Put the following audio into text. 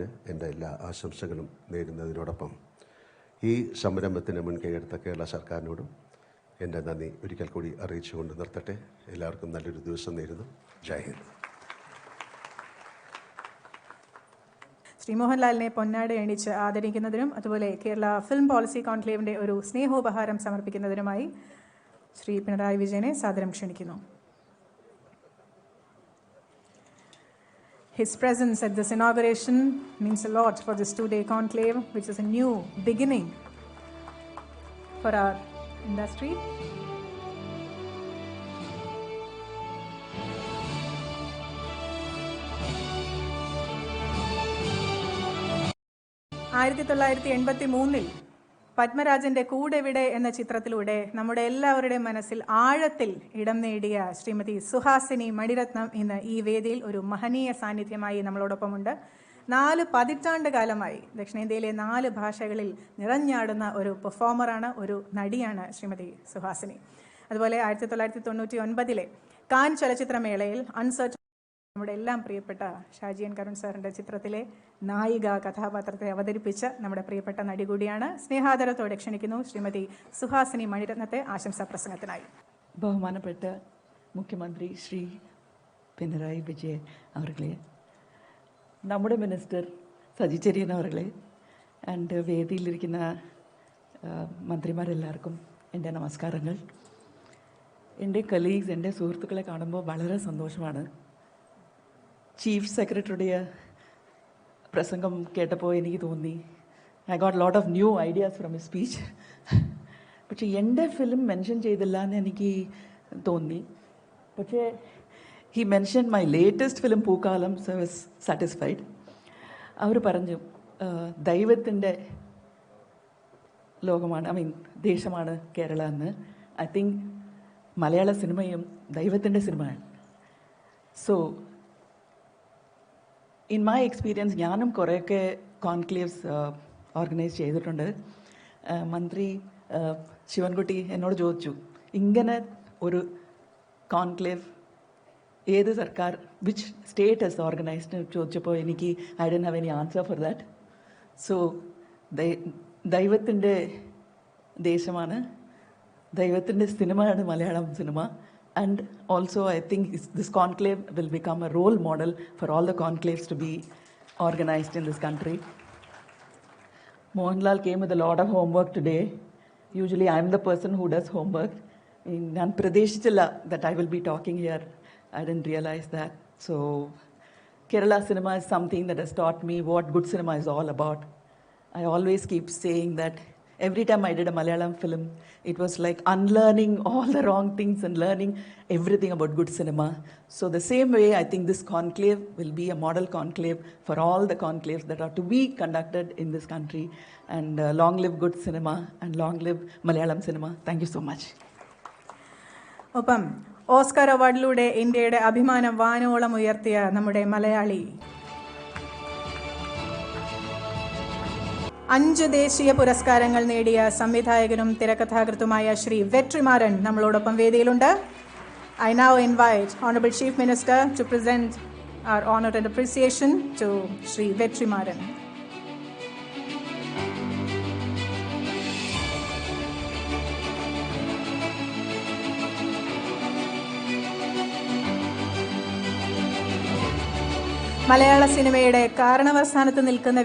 സംരംഭത്തിന് എന്റെ എല്ലാ ആശംസകളും നേരുന്നതിനോടൊപ്പം ഈ സംരംഭത്തിന് മുൻകൈയെടുത്ത കേരള സർക്കാരിനോടും എന്റെ നന്ദി ഒരിക്കൽ കൂടി അറിയിച്ചുകൊണ്ട് നിർത്തട്ടെ. എല്ലാവർക്കും നല്ലൊരു ദിവസം നേരുന്നു. ജയ് ഹിന്ദ്. ശ്രീ മോഹൻലാലിനെ പൊന്നാട എണീച്ച് ആദരിക്കുന്നതിനും അതുപോലെ കേരള ഫിലിം പോളിസി കോൺക്ലേവിന്റെ ഒരു സ്നേഹോപഹാരം സമർപ്പിക്കുന്നതിനുമായി ശ്രീ പിണറായി വിജയനെ സാദരം ക്ഷണിക്കുന്നു. His presence at this inauguration means a lot for this two day conclave, which is a new beginning for our industry. ആയിരത്തി തൊള്ളായിരത്തി എൺപത്തി മൂന്നിൽ പത്മരാജന്റെ കൂടെവിടെ എന്ന ചിത്രത്തിലൂടെ നമ്മുടെ എല്ലാവരുടെയും മനസ്സിൽ ആഴത്തിൽ ഇടം നേടിയ ശ്രീമതി സുഹാസിനി മണിരത്നം ഇന്ന് ഈ വേദിയിൽ ഒരു മഹനീയ സാന്നിധ്യമായി നമ്മളോടൊപ്പമുണ്ട്. നാല് പതിറ്റാണ്ട് കാലമായി ദക്ഷിണേന്ത്യയിലെ നാല് ഭാഷകളിൽ നിറഞ്ഞാടുന്ന ഒരു പെർഫോമറാണ് ഒരു നടിയാണ് ശ്രീമതി സുഹാസിനി. അതുപോലെ ആയിരത്തി തൊള്ളായിരത്തി തൊണ്ണൂറ്റി ഒൻപതിലെ കാൻ ചലച്ചിത്രമേളയിൽ അൺസർട്ട് നമ്മുടെ എല്ലാം പ്രിയപ്പെട്ട ഷാജിയൻ കരുൺ സാറിന്റെ ചിത്രത്തിലെ നായിക കഥാപാത്രത്തെ അവതരിപ്പിച്ച നമ്മുടെ പ്രിയപ്പെട്ട നടി കൂടിയാണ്. സ്നേഹാദരത്തോടെ ക്ഷണിക്കുന്നു ശ്രീമതി സുഹാസിനി മണിരത്നത്തെ ആശംസാ പ്രസംഗത്തിനായി. ബഹുമാനപ്പെട്ട മുഖ്യമന്ത്രി ശ്രീ പിണറായി വിജയൻ അവർകളെ നമ്മുടെ മിനിസ്റ്റർ സജി ചെറിയൻ അവർകളെ ആൻഡ് വേദിയിലിരിക്കുന്ന മന്ത്രിമാരെല്ലാവർക്കും എന്റെ നമസ്കാരങ്ങൾ. എന്റെ കലീഗ്സ് എന്റെ സുഹൃത്തുക്കളെ കാണുമ്പോൾ വളരെ സന്തോഷമാണ്. ചീഫ് സെക്രട്ടറിയുടെ പ്രസംഗം കേട്ടപ്പോൾ എനിക്ക് തോന്നി. I got lot of new ideas from a speech പക്ഷേ എന്റെ ഫിലിം മെൻഷൻ ചെയ്തില്ല എന്ന് എനിക്ക് തോന്നി. പക്ഷേ he mention my latest film Pookkaalam so is satisfied അവർ പറഞ്ഞു ദൈവത്തിന്റെ ലോകമാണ് ഐ മീൻ ദേശമാണ് കേരള എന്ന്. ഐ തിങ്ക് മലയാള സിനിമയും ദൈവത്തിന്റെ സിനിമയാണ്. സോ ഇൻ മൈ എക്സ്പീരിയൻസ് ഞാനും കുറേയൊക്കെ കോൺക്ലേവ്സ് ഓർഗനൈസ് ചെയ്തിട്ടുണ്ട്. ആ, മന്ത്രി ശിവൻകുട്ടി എന്നോട് ചോദിച്ചു ഇങ്ങനെ ഒരു കോൺക്ലേവ് ഏത് സർക്കാർ വിച്ച് സ്റ്റേറ്റ് ഹസ് ഓർഗനൈസ്ഡ് ചോദിച്ചപ്പോൾ എനിക്ക് I don't have any answer for that so ദൈവത്തിന്റെ ദേശമാണ് ദൈവത്തിന്റെ സിനിമയാണ് Malayalam cinema. And also, I think this conclave will become a role model for all the conclaves to be organized in this country. Mohanlal came with a lot of homework today. Usually, I'm the person who does homework. In Pradesh Chilla, that I will be talking here, I didn't realize that. So, Kerala cinema is something that has taught me what good cinema is all about. I always keep saying that every time I did a Malayalam film, it was like unlearning all the wrong things and learning everything about good cinema. So, the same way, I think this conclave will be a model conclave for all the conclaves that are to be conducted in this country. And uh, long live good cinema and long live Malayalam cinema. Thank you so much. ഒപ്പം Oscar അവാർഡിലൂടെ ഇന്ത്യയുടെ അഭിമാനം വാനോളം ഉയർത്തിയ നമ്മുടെ മലയാളി അഞ്ച് ദേശീയ പുരസ്കാരങ്ങൾ നേടിയ സംവിധായകനും തിരക്കഥാകൃത്തുമായ ശ്രീ വെട്രിമാരൻ നമ്മളോടൊപ്പം വേദിയിലുണ്ട്. I now invite honourable chief minister to present our honour and appreciation to Shri Vetrimaaran മലയാള സിനിമയുടെ കാരണവസ്ഥാനത്ത് നിൽക്കുന്ന